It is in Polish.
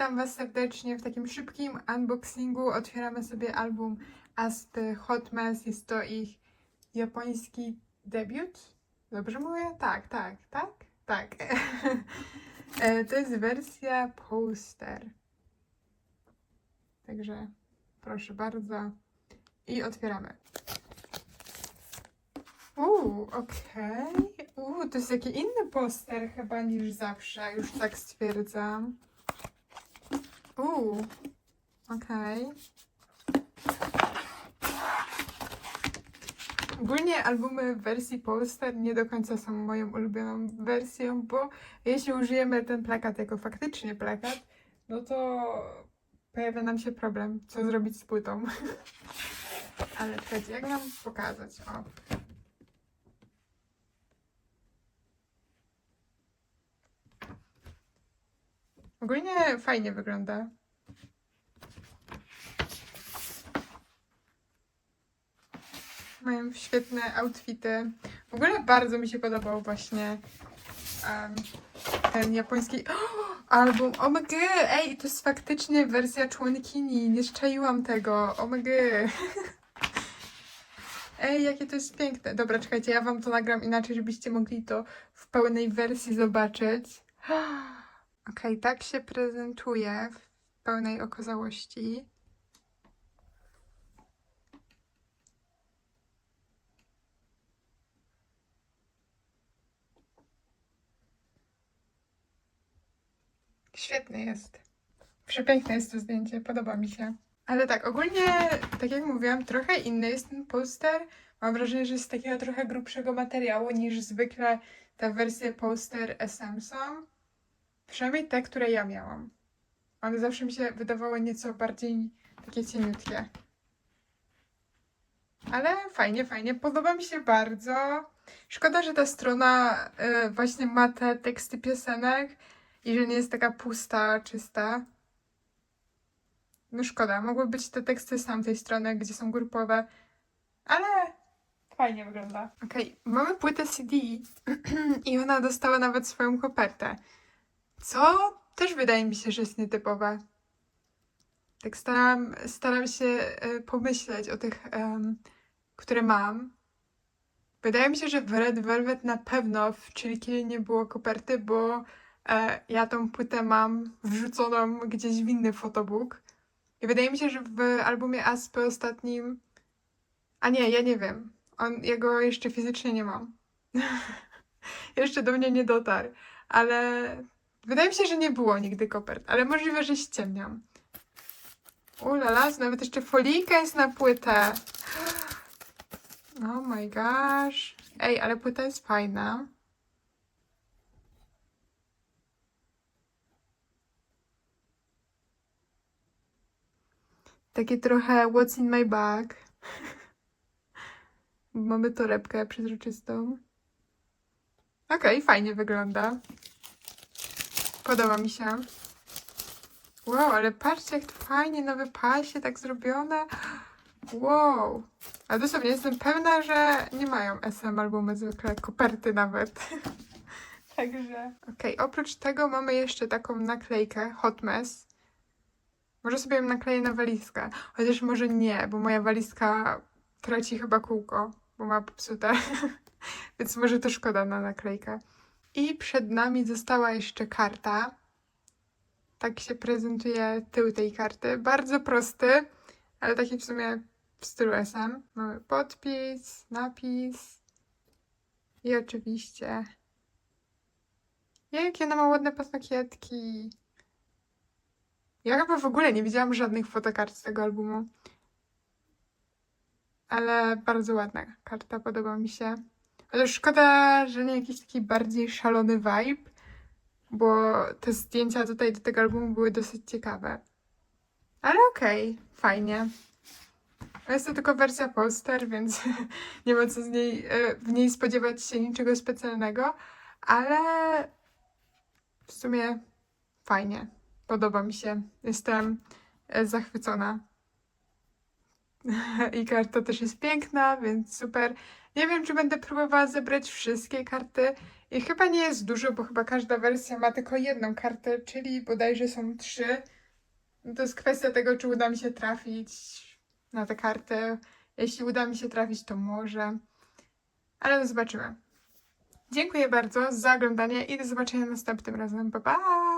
witam Was serdecznie w takim szybkim unboxingu. Otwieramy sobie album Aspy Hot Mess. Jest to ich japoński debiut. Dobrze mówię? Tak, tak, tak, tak. E, to jest wersja poster. Także proszę bardzo. I otwieramy. Uuu, okej. Uuu, to jest taki inny poster chyba niż zawsze, już tak stwierdzam. Uuu, okej. Ogólnie albumy w wersji poster nie do końca są moją ulubioną wersją, bo jeśli użyjemy ten plakat jako faktycznie plakat, no to pojawia nam się problem, co zrobić z płytą. Ale czekajcie, jak nam pokazać? O. Ogólnie fajnie wygląda. Mają świetne outfity. W ogóle bardzo mi się podobał właśnie em, ten japoński o, album. OMG! Ej, to jest faktycznie wersja członkini. Nie szczaiłam tego. OMG! Ej, jakie to jest piękne. Dobra, czekajcie, ja wam to nagram inaczej, żebyście mogli to w pełnej wersji zobaczyć. Okej, tak się prezentuje w pełnej okazałości. Świetny jest. Przepiękne jest to zdjęcie, podoba mi się. Ale tak, ogólnie, tak jak mówiłam, trochę inny jest ten poster. Mam wrażenie, że jest z takiego trochę grubszego materiału niż zwykle te wersje poster SM są. Przynajmniej te, które ja miałam. One zawsze mi się wydawały nieco bardziej takie cieniutkie. Ale fajnie, fajnie. Podoba mi się bardzo. Szkoda, że ta strona y, właśnie ma te teksty piosenek i że nie jest taka pusta, czysta. No szkoda, mogły być te teksty z tamtej strony, gdzie są grupowe, ale fajnie wygląda. Okej, mamy płytę CD i ona dostała nawet swoją kopertę. Co też wydaje mi się, że jest nietypowe. Tak staram, staram się e, pomyśleć o tych, em, które mam. Wydaje mi się, że w Red Velvet na pewno w Chilki nie było koperty, bo e, ja tą płytę mam wrzuconą gdzieś w inny fotobook. I wydaje mi się, że w albumie Aspy ostatnim. A nie, ja nie wiem. On, ja go jeszcze fizycznie nie mam. jeszcze do mnie nie dotarł. Ale wydaje mi się, że nie było nigdy kopert. Ale możliwe, że ściemniam. Ulala, nawet jeszcze folijka jest na płytę. Oh my gosh. Ej, ale płyta jest fajna. Takie trochę what's in my bag. Mamy torebkę przezroczystą. Okej, fajnie wygląda. Podoba mi się. Wow, ale patrzcie, jak to fajnie na wypasie tak zrobione. Wow. A dosłownie jestem pewna, że nie mają SM albumy zwykle, koperty nawet. Także. Okej, oprócz tego mamy jeszcze taką naklejkę Hot Mess. Może sobie ją nakleję na walizkę. Chociaż może nie, bo moja walizka traci chyba kółko, bo ma popsute. Więc może to szkoda na naklejkę. I przed nami została jeszcze karta. Tak się prezentuje tył tej karty. Bardzo prosty, ale taki w sumie w stylu SM. Mamy podpis, napis i oczywiście. Jakie ona ma ładne. Ja chyba w ogóle nie widziałam żadnych fotokart z tego albumu. Ale bardzo ładna karta, podoba mi się. Ale szkoda, że nie jakiś taki bardziej szalony vibe, bo te zdjęcia tutaj do tego albumu były dosyć ciekawe. Ale okej, fajnie. No Jest to tylko wersja poster, więc nie ma co z niej, e, w niej spodziewać się niczego specjalnego, ale w sumie fajnie. Podoba mi się. Jestem e, zachwycona. I karta też jest piękna, więc super. Nie wiem, czy będę próbowała zebrać wszystkie karty. I chyba nie jest dużo, bo chyba każda wersja ma tylko jedną kartę, czyli bodajże są trzy. No To jest kwestia tego, czy uda mi się trafić na tę kartę. Jeśli uda mi się trafić, to może. Ale no zobaczymy. Dziękuję bardzo za oglądanie i do zobaczenia następnym razem. Pa, pa!